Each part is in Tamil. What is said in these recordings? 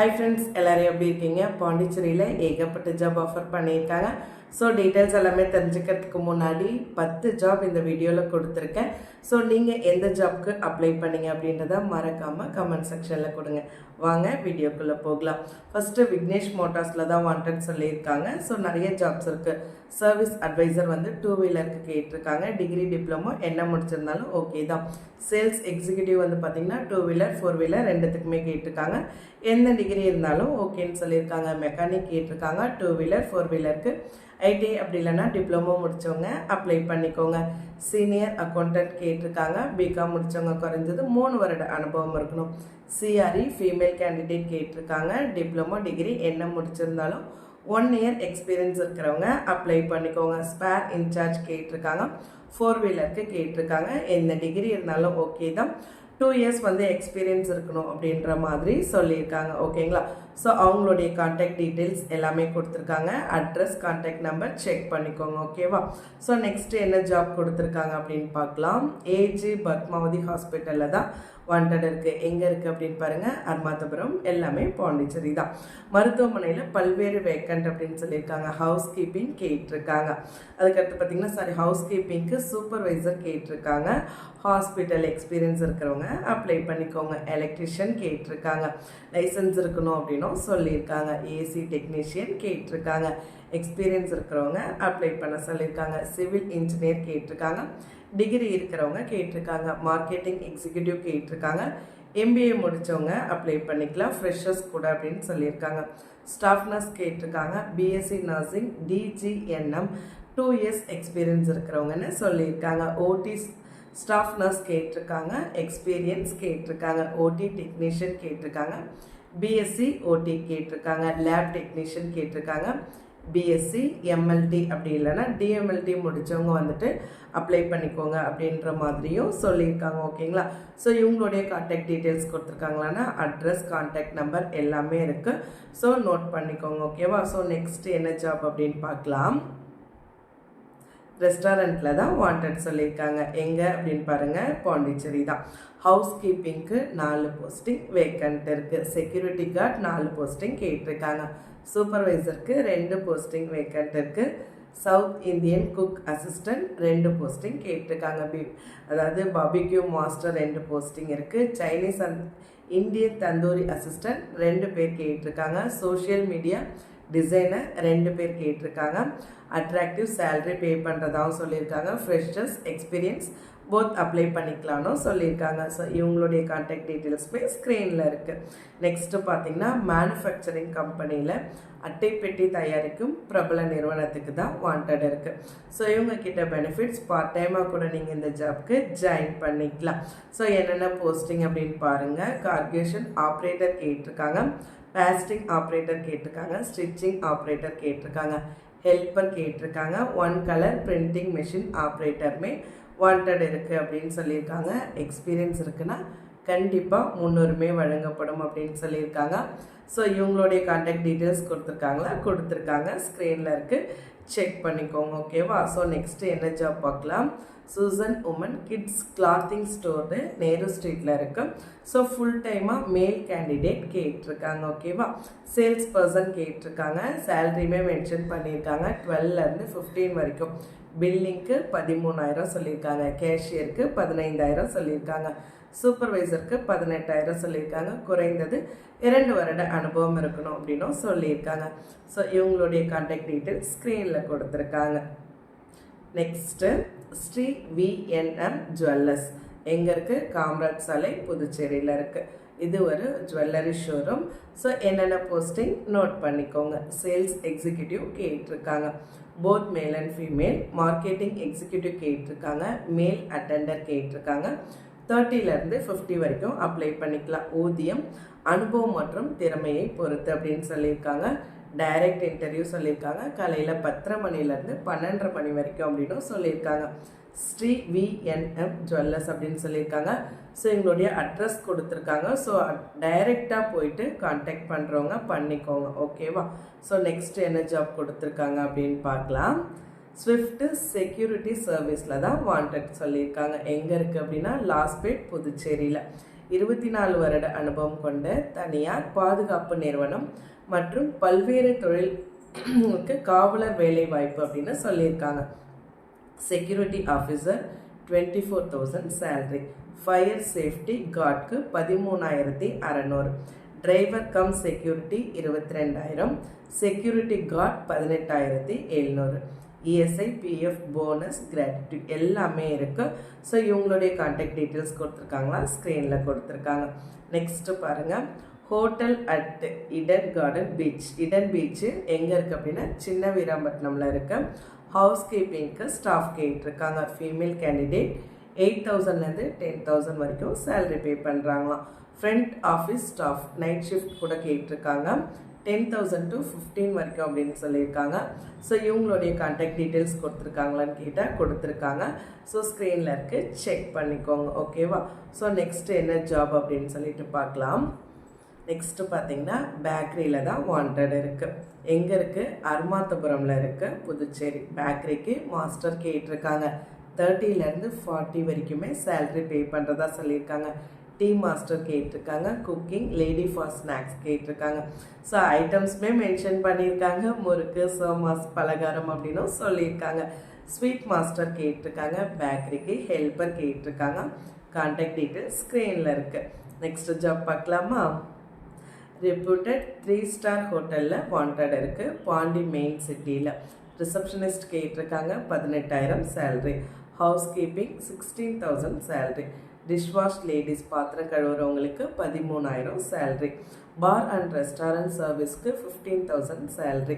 ஹாய் ஃப்ரெண்ட்ஸ் எல்லோரும் எப்படி இருக்கீங்க? பாண்டிச்சேரியில் ஏகப்பட்ட ஜாப் ஆஃபர் பண்ணியிருக்காங்க. ஸோ டீட்டெயில்ஸ் எல்லாமே தெரிஞ்சுக்கிறதுக்கு முன்னாடி பத்து ஜாப் இந்த வீடியோவில் கொடுத்துருக்கேன். ஸோ நீங்கள் எந்த ஜாப்க்கு அப்ளை பண்ணீங்க அப்படின்றத மறக்காமல் கமெண்ட் செக்ஷனில் கொடுங்க. வாங்க வீடியோக்குள்ளே போகலாம். ஃபஸ்ட்டு விக்னேஷ் மோட்டார்ஸில் தான் வாண்டட் சொல்லியிருக்காங்க. ஸோ நிறைய ஜாப்ஸ் இருக்குது சர்வீஸ் அட்வைசர் வந்து டூ வீலருக்கு கேட்டிருக்காங்க. டிகிரி டிப்ளமோ என்ன முடிச்சிருந்தாலும் ஓகே தான். சேல்ஸ் எக்ஸிக்யூட்டிவ் வந்து பார்த்திங்கன்னா டூ வீலர் ஃபோர் வீலர் ரெண்டுத்துக்குமே கேட்டிருக்காங்க. எந்த டிகிரி இருந்தாலும் ஓகேன்னு சொல்லியிருக்காங்க. மெக்கானிக் கேட்டிருக்காங்க. டூ வீலர் ஃபோர் வீலருக்கு ஐடி அப்படி இல்லைன்னா டிப்ளமோ முடித்தவங்க அப்ளை பண்ணிக்கோங்க. சீனியர் அக்கௌண்டன்ட் கேட்டிருக்காங்க. பிகாம் முடித்தவங்க குறைஞ்சது மூணு வருட அனுபவம் இருக்கணும். சிஆர்இ ஃபீமேல் கேண்டிடேட் கேட்டிருக்காங்க. டிப்ளமோ டிகிரி என்ன முடிச்சிருந்தாலும் ஒன் இயர் எக்ஸ்பீரியன்ஸ் இருக்கிறவங்க அப்ளை பண்ணிக்கோங்க. ஸ்பேர் இன்சார்ஜ் கேட்டிருக்காங்க. ஃபோர் வீலருக்கு கேட்டிருக்காங்க. எந்த டிகிரி இருந்தாலும் ஓகே தான். டூ இயர்ஸ் வந்து எக்ஸ்பீரியன்ஸ் இருக்கணும் அப்படின்ற மாதிரி சொல்லியிருக்காங்க. ஓகேங்களா ஸோ அவங்களுடைய காண்டாக்ட் டீட்டெயில்ஸ் எல்லாமே கொடுத்துருக்காங்க. அட்ரஸ் காண்டாக்ட் நம்பர் செக் பண்ணிக்கோங்க. ஓகேவா ஸோ நெக்ஸ்ட் என்ன ஜாப் கொடுத்துருக்காங்க அப்படின்னு பார்க்கலாம். ஏஜி பத்மாவதி ஹாஸ்பிட்டலில் தான் வாண்டட் இருக்குது எங்கே இருக்குது அப்படின்னு பாருங்கள் அர்மாதபுரம் எல்லாமே பாண்டிச்சேரி தான். மருத்துவமனையில் பல்வேறு வேக்கண்ட் அப்படின்னு சொல்லியிருக்காங்க. ஹவுஸ் கீப்பிங் கேட்டிருக்காங்க. அதுக்கடுத்து பார்த்தீங்கன்னா சாரி ஹவுஸ் கீப்பிங்க்கு சூப்பர்வைசர் கேட்டிருக்காங்க. ஹாஸ்பிட்டல் எக்ஸ்பீரியன்ஸ் இருக்கிறவங்க அப்ளை பண்ணிக்கோங்க. எலக்ட்ரிஷியன் கேட்டிருக்காங்க. லைசன்ஸ் இருக்கணும் அப்படின்னும் சொல்லியிருக்காங்க. ஏசி டெக்னீஷியன் கேட்டிருக்காங்க. எக்ஸ்பீரியன்ஸ் இருக்கிறவங்க அப்ளை பண்ண சொல்லியிருக்காங்க. சிவில் இன்ஜினியர் கேட்டிருக்காங்க. டிகிரி இருக்கிறவங்க கேட்டிருக்காங்க. மார்க்கெட்டிங் எக்ஸிக்யூட்டிவ் கேட்டிருக்காங்க. எம்பிஏ முடித்தவங்க அப்ளை பண்ணிக்கலாம். ஃப்ரெஷர்ஸ் கூட அப்படின்னு சொல்லியிருக்காங்க. ஸ்டாஃப் நர்ஸ் கேட்டிருக்காங்க. BSc nursing DGNM two years experience இருக்கிறவங்கன்னு சொல்லியிருக்காங்க. ஓடி ஸ்டாஃப் நர்ஸ் கேட்டிருக்காங்க. எக்ஸ்பீரியன்ஸ் கேட்டிருக்காங்க. ஓடி டெக்னீஷியன் கேட்டிருக்காங்க. பிஎஸ்சி ஓடி கேட்டிருக்காங்க. லேப் டெக்னீஷியன் கேட்டிருக்காங்க. பிஎஸ்சி எம்எல்டி அப்படி இல்லைன்னா டிஎம்எல்டி முடித்தவங்க வந்துட்டு அப்ளை பண்ணிக்கோங்க அப்படின்ற மாதிரியும் சொல்லியிருக்காங்க ஓகேங்களா? ஸோ இவங்களுடைய காண்டாக்ட் டீட்டெயில்ஸ் கொடுத்துருக்காங்களான்னா அட்ரஸ் காண்டாக்ட் நம்பர் எல்லாமே இருக்குது ஸோ நோட் பண்ணிக்கோங்க ஓகேவா? ஸோ நெக்ஸ்ட் என்ன ஜாப் அப்படின்னு பார்க்கலாம். ரெஸ்டாரண்ட்டில் தான் வாண்டட் சொல்லியிருக்காங்க. எங்கே அப்படின்னு பாருங்கள் பாண்டிச்சேரி தான். ஹவுஸ் கீப்பிங்க்கு நாலு போஸ்டிங் வேக்கண்ட் இருக்குது செக்யூரிட்டி கார்டு நாலு போஸ்டிங் கேட்டிருக்காங்க. சூப்பர்வைசருக்கு ரெண்டு போஸ்டிங் வேக்கண்ட் இருக்குது சவுத் இந்தியன் குக் அசிஸ்டன்ட் ரெண்டு போஸ்டிங் கேட்டிருக்காங்க. பி அதாவது பபிக்யூ மாஸ்டர் ரெண்டு போஸ்டிங் இருக்குது Chinese and Indian tandoori assistant ரெண்டு பேர் கேட்டிருக்காங்க. சோஷியல் மீடியா டிசைனை ரெண்டு பேர் கேட்டிருக்காங்க. அட்ராக்டிவ் சேலரி பே பண்ணுறதாகவும் சொல்லியிருக்காங்க. ஃப்ரெஷர்ஸ் எக்ஸ்பீரியன்ஸ் போத் அப்ளை பண்ணிக்கலாம்னு சொல்லியிருக்காங்க. ஸோ இவங்களுடைய கான்டாக்ட் டீட்டெயில்ஸுமே ஸ்க்ரீனில் இருக்குது நெக்ஸ்ட்டு பார்த்தீங்கன்னா மேனுஃபேக்சரிங் கம்பெனியில் அட்டைப்பெட்டி தயாரிக்கும் பிரபல நிறுவனத்துக்கு தான் வாண்டட் இருக்குது ஸோ இவங்கக்கிட்ட பெனிஃபிட்ஸ் பார்ட் டைமாக கூட நீங்கள் இந்த ஜாப்க்கு ஜாயின் பண்ணிக்கலாம். ஸோ என்னென்ன போஸ்டிங் அப்படின்னு பாருங்கள் கார்கேஷன் ஆப்ரேட்டர் கேட்டிருக்காங்க. பேஸ்டிங் ஆப்ரேட்டர் கேட்டிருக்காங்க ஸ்டிச்சிங் ஆப்ரேட்டர் கேட்டிருக்காங்க ஹெல்ப்பர் கேட்டிருக்காங்க ஒன் கலர் பிரிண்டிங் மிஷின் ஆப்ரேட்டருமே வாண்டட் இருக்குது அப்படின்னு சொல்லியிருக்காங்க. எக்ஸ்பீரியன்ஸ் இருக்குன்னா கண்டிப்பாக முன்னுரிமை வழங்கப்படும் அப்படின்னு சொல்லியிருக்காங்க. ஸோ இவங்களுடைய காண்டாக்ட் டீட்டெயில்ஸ் கொடுத்துருக்காங்களா? கொடுத்துருக்காங்க. ஸ்க்ரீனில் இருக்குது செக் பண்ணிக்கோங்க ஓகேவா ஸோ நெக்ஸ்ட்டு என்ன ஜாப் பார்க்கலாம்? சூசன் உமன் கிட்ஸ் கிளாத்திங் ஸ்டோர்னு நேரு ஸ்ட்ரீட்டில் இருக்கு. ஸோ ஃபுல் டைமாக மேல் கேண்டிடேட் கேட்டிருக்காங்க ஓகேவா சேல்ஸ் பர்சன் கேட்டிருக்காங்க. சேலரியுமே மென்ஷன் பண்ணியிருக்காங்க. டுவெல்லேருந்து ஃபிஃப்டீன் வரைக்கும். பில்லிங்க்கு பதிமூணாயிரம் சொல்லியிருக்காங்க. கேஷியருக்கு பதினைந்தாயிரம் சொல்லியிருக்காங்க. சூப்பர்வைசருக்கு பதினெட்டாயிரம் சொல்லியிருக்காங்க. குறைந்தது இரண்டு வருட அனுபவம் இருக்கணும் அப்படின்னும் சொல்லியிருக்காங்க. ஸோ இவங்களுடைய கான்டாக்ட் டீட்டெயில்ஸ் ஸ்க்ரீனில் கொடுத்துருக்காங்க. நெக்ஸ்ட்டு ஸ்ரீ விஎன்எம் ஜுவல்லர்ஸ் எங்கே இருக்குது காமராஜ் சாலை புதுச்சேரியில் இருக்குது இது ஒரு ஜுவல்லரி ஷோரூம் ஸோ என்னென்ன போஸ்டிங் நோட் பண்ணிக்கோங்க. சேல்ஸ் எக்ஸிக்யூட்டிவ் கேட்டிருக்காங்க. Both male and female marketing executive கேட்டிருக்காங்க. மேல் அட்டெண்டர் கேட்டிருக்காங்க. தேர்ட்டிலேருந்து ஃபிஃப்டி வரைக்கும் அப்ளை பண்ணிக்கலாம். ஊதியம் அனுபவம் மற்றும் திறமையை பொறுத்து அப்படின்னு சொல்லியிருக்காங்க. டைரக்ட் இன்டர்வியூ சொல்லியிருக்காங்க. காலையில் பத்தரை மணிலேருந்து பன்னெண்டரை மணி வரைக்கும் அப்படின்னும் சொல்லியிருக்காங்க. ஸ்ரீ விஎன்எம் ஜுவல்லர்ஸ் அப்படின்னு சொல்லியிருக்காங்க. ஸோ எங்களுடைய அட்ரஸ் கொடுத்துருக்காங்க. ஸோ டைரெக்டாக போயிட்டு காண்டாக்ட் பண்ணுறவங்க பண்ணிக்கோங்க. ஓகேவா ஸோ நெக்ஸ்ட் என்ன ஜாப் கொடுத்துருக்காங்க அப்படின்னு பார்க்கலாம். ஸ்விஃப்ட் செக்யூரிட்டி சர்வீஸில் தான் வாண்டட் சொல்லியிருக்காங்க. எங்கே இருக்குது அப்படின்னா லாஸ்பேட் புதுச்சேரியில். இருபத்தி நாலு வருட அனுபவம் கொண்ட தனியார் பாதுகாப்பு நிறுவனம் மற்றும் பல்வேறு தொழிலுக்கு காவலர் வேலை வாய்ப்பு அப்படின்னு சொல்லியிருக்காங்க. Security officer twenty four thousand salary fire safety கார்டுக்கு பதிமூணாயிரத்தி அறநூறு. டிரைவர் கம் செக்யூரிட்டி இருபத்தி ரெண்டாயிரம் செக்யூரிட்டி கார்டு பதினெட்டாயிரத்தி எழுநூறு. இஎஸ்ஐ பிஎஃப் போனஸ் கிராட்டிடியூட் எல்லாமே இருக்குது ஸோ இவங்களுடைய கான்டாக்ட் டீட்டெயில்ஸ் கொடுத்துருக்காங்களா? ஸ்க்ரீனில் கொடுத்துருக்காங்க. நெக்ஸ்ட்டு பாருங்கள் hotel at Eden garden beach. Eden beach எங்கே இருக்குது அப்படின்னா சின்ன வீராம்பட்டினமில் இருக்க. ஹவுஸ் கீப்பிங்க்கு ஸ்டாஃப் கேட்டிருக்காங்க. ஃபீமேல் கேண்டிடேட் எயிட் தௌசண்ட்லேருந்து டென் தௌசண்ட் வரைக்கும் salary pay பண்ணுறாங்களாம் front office staff night shift கூட கேட்டிருக்காங்க. டென் தௌசண்ட் டு ஃபிஃப்டீன் வரைக்கும் அப்படின்னு சொல்லியிருக்காங்க. ஸோ இவங்களுடைய கான்டாக்ட் டீட்டெயில்ஸ் கொடுத்துருக்காங்களான்னு கேட்டால் கொடுத்துருக்காங்க. ஸோ ஸ்க்ரீனில் இருக்குது செக் பண்ணிக்கோங்க. ஓகேவா ஸோ நெக்ஸ்ட் என்ன ஜாப் அப்படின்னு சொல்லிட்டு பார்க்கலாம். நெக்ஸ்ட்டு பார்த்தீங்கன்னா பேக்கரியில் தான் வாண்டட் இருக்குது எங்கே இருக்குது அருமாத்தபுரமில் இருக்குது புதுச்சேரி. பேக்கரிக்கு மாஸ்டர் கேட்டிருக்காங்க. தேர்ட்டிலேருந்து ஃபார்ட்டி வரைக்குமே சேல்ரி பே பண்ணுறதா சொல்லியிருக்காங்க. டீ மாஸ்டர் கேட்டிருக்காங்க. குக்கிங் லேடி ஃபார் ஸ்நாக்ஸ் கேட்டிருக்காங்க. ஸோ ஐட்டம்ஸுமே மென்ஷன் பண்ணியிருக்காங்க. முறுக்கு சோமாஸ் பலகாரம் அப்படின்னும் சொல்லியிருக்காங்க. ஸ்வீட் மாஸ்டர் கேட்டிருக்காங்க. பேக்கரிக்கு ஹெல்ப்பர் கேட்டிருக்காங்க. கான்டாக்ட் டீட்டெயில் ஸ்க்ரீனில் இருக்குது நெக்ஸ்ட் ஜாப் பார்க்கலாமா? ரெப்யூட்டட் த்ரீ ஸ்டார் ஹோட்டலில் வாண்டட் இருக்குது பாண்டி மெயின் சிட்டியில் ரிசப்ஷனிஸ்ட் கேட்டிருக்காங்க. பதினெட்டாயிரம் salary house keeping sixteen thousand salary dishwash ladies பாத்திரம் கழுவுறவங்களுக்கு பதிமூணாயிரம் சேல்ரி பார் அண்ட் ரெஸ்டாரண்ட் சர்வீஸ்க்கு ஃபிஃப்டீன் தௌசண்ட் சேல்ரி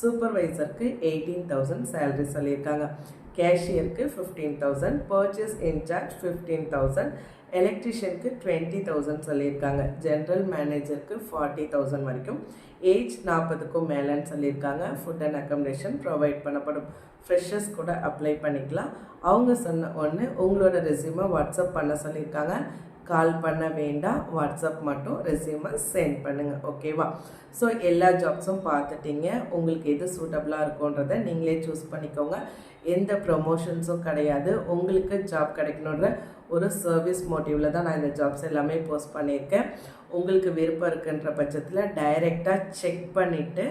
சூப்பர்வைசருக்கு எயிட்டீன் தௌசண்ட் சேல்ரி சொல்லியிருக்காங்க. கேஷியருக்கு fifteen thousand purchase incharge fifteen thousand எலக்ட்ரிஷியனுக்கு twenty thousand சொல்லியிருக்காங்க. ஜென்ரல் மேனேஜருக்கு ஃபார்ட்டி தௌசண்ட் வரைக்கும். ஏஜ் நாற்பதுக்கும் மேலேன்னு சொல்லியிருக்காங்க. ஃபுட் அண்ட் அக்கமடேஷன் ப்ரொவைட் பண்ணப்படும். ஃப்ரெஷர்ஸ் கூட அப்ளை பண்ணிக்கலாம். அவங்க சொன்ன ஒன்று உங்களோட ரெசியூமை வாட்ஸ்அப் பண்ண சொல்லியிருக்காங்க. கால் பண்ண வேண்டாம். வாட்ஸ்அப் மட்டும் ரெசியூமை சென்ட் பண்ணுங்கள் ஓகேவா ஸோ எல்லா ஜாப்ஸும் பார்த்துட்டீங்க. உங்களுக்கு எது சூட்டபுளாக இருக்குன்றதை நீங்களே சூஸ் பண்ணிக்கோங்க. எந்த ப்ரொமோஷன்ஸும் கிடையாது. உங்களுக்கு ஜாப் கிடைக்கணுன்ற ஒரு சர்வீஸ் மோட்டிவில் தான் நான் இந்த ஜாப்ஸ் எல்லாமே போஸ்ட் பண்ணியிருக்கேன். உங்களுக்கு விருப்பம் இருக்குன்ற பட்சத்தில் டைரெக்டாக செக் பண்ணிவிட்டு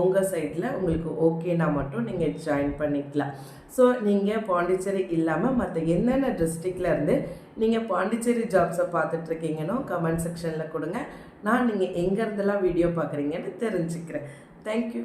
உங்கள் சைடில் உங்களுக்கு ஓகேனா மட்டும் நீங்கள் ஜாயின் பண்ணிக்கலாம். ஸோ நீங்கள் பாண்டிச்சேரி இல்லாமல் மற்ற என்னென்ன டிஸ்ட்ரிக்டில் இருந்து நீங்கள் பாண்டிச்சேரி ஜாப்ஸை பார்த்துட்ருக்கீங்கன்னு கமெண்ட் செக்ஷனில் கொடுங்க. நான் நீங்கள் எங்கேருந்தெல்லாம் வீடியோ பார்க்குறீங்கன்னு தெரிஞ்சுக்கிறேன். தேங்க்யூ